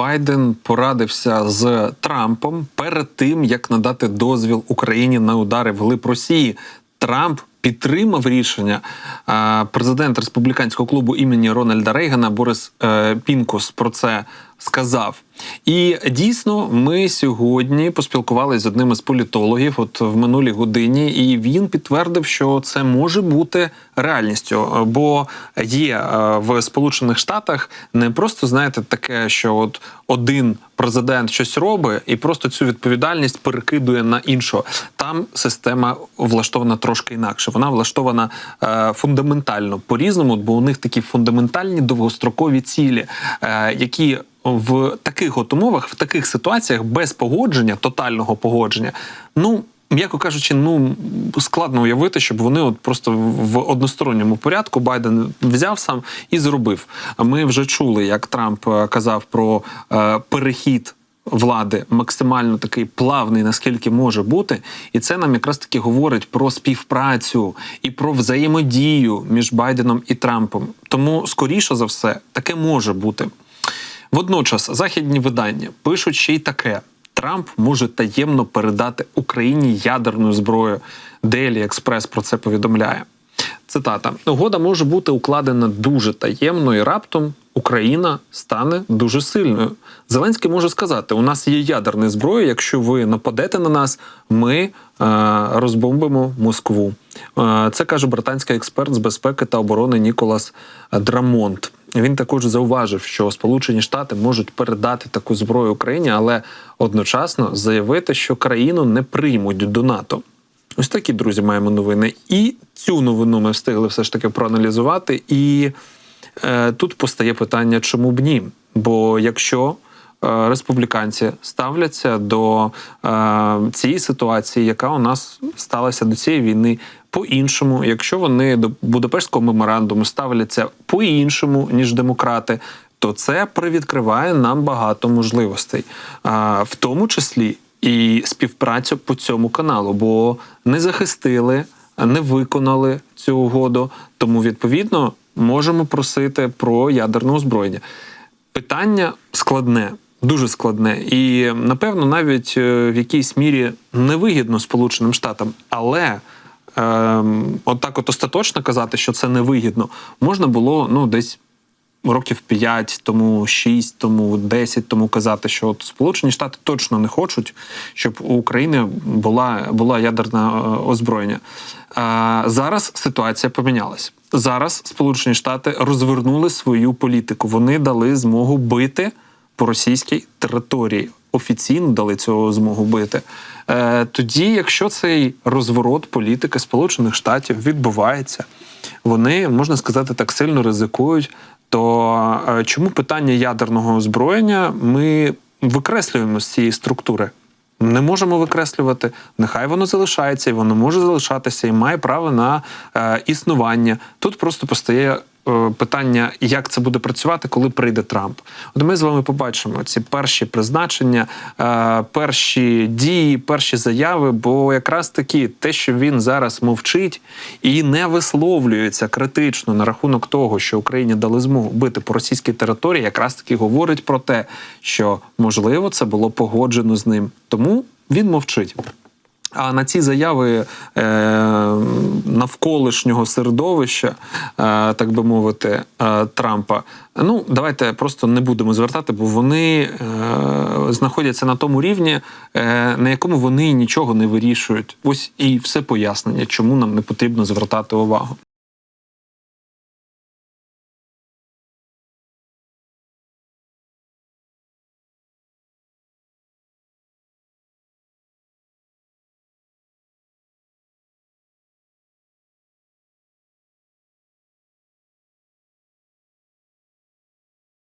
Байден порадився з Трампом перед тим, як надати дозвіл Україні на удари вглиб Росії. Трамп підтримав рішення. Президент республіканського клубу імені Рональда Рейгана Борис е, Пінкус про це сказав. І дійсно, ми сьогодні поспілкувалися з одним із політологів, от в минулій годині, і він підтвердив, що це може бути реальністю, бо є е, в Сполучених Штатах не просто знаєте таке, що от один президент щось робить і просто цю відповідальність перекидує на іншого. Там система влаштована трошки інакше. Вона влаштована е, фундаментально по-різному, бо у них такі фундаментальні довгострокові цілі, е, які в таких от умовах, в таких ситуаціях без погодження, тотального погодження, ну. М'яко кажучи, ну складно уявити, щоб вони от просто в односторонньому порядку Байден взяв сам і зробив. Ми вже чули, як Трамп е, казав про перехід влади максимально такий плавний, наскільки може бути, і це нам якраз таки говорить про співпрацю і про взаємодію між Байденом і Трампом. Тому, скоріше за все, таке може бути. Водночас західні видання пишуть ще й таке: Трамп може таємно передати Україні ядерну зброю. Daily Express про це повідомляє. Цитата: угода може бути укладена дуже таємно, і раптом Україна стане дуже сильною. Зеленський може сказати: у нас є ядерна зброя. Якщо ви нападете на нас, ми е, розбомбимо Москву. Е, це каже британський експерт з безпеки та оборони Ніколас Драмонт. Він також зауважив, що Сполучені Штати можуть передати таку зброю Україні, але одночасно заявити, що країну не приймуть до НАТО. Ось такі друзі маємо новини. І цю новину ми встигли все ж таки проаналізувати. І тут постає питання, чому б ні? Бо якщо е, республіканці ставляться до е, цієї ситуації, яка у нас сталася до цієї війни, по-іншому, якщо вони до Будапештського меморандуму ставляться по-іншому, ніж демократи, то це привідкриває нам багато можливостей, в тому числі і співпрацю по цьому каналу, бо не захистили, не виконали цю угоду. Тому відповідно можемо просити про ядерне озброєння. Питання складне. Дуже складне і напевно навіть е, в якійсь мірі невигідно Сполученим Штатам, але ем, от так от остаточно казати, що це невигідно, можна було ну десь років 5 тому, 6 тому, 10 тому казати, що от Сполучені Штати точно не хочуть, щоб у України була була ядерна е, озброєння. А зараз ситуація помінялась. Зараз Сполучені Штати розвернули свою політику. Вони дали змогу бити по російській території. Офіційно дали цього змогу бити. Е, Тоді, якщо цей розворот політики Сполучених Штатів відбувається, вони можна сказати так сильно ризикують. То е, чому питання ядерного озброєння ми викреслюємо з цієї структури? Не можемо викреслювати, нехай воно залишається, і воно може залишатися, і має право на е, існування. Тут просто постає питання, як це буде працювати, коли прийде Трамп. От ми з вами побачимо ці перші призначення, е, перші дії, перші заяви. Бо якраз таки те, що він зараз мовчить і не висловлюється критично на рахунок того, що Україні дали змогу бити по російській території, якраз таки говорить про те, що можливо це було погоджено з ним. Тому він мовчить. А на ці заяви е, навколишнього середовища, е, так би мовити, е, Трампа, ну давайте просто не будемо звертати, бо вони е, знаходяться на тому рівні, е, на якому вони нічого не вирішують. Ось і все пояснення, чому нам не потрібно звертати увагу.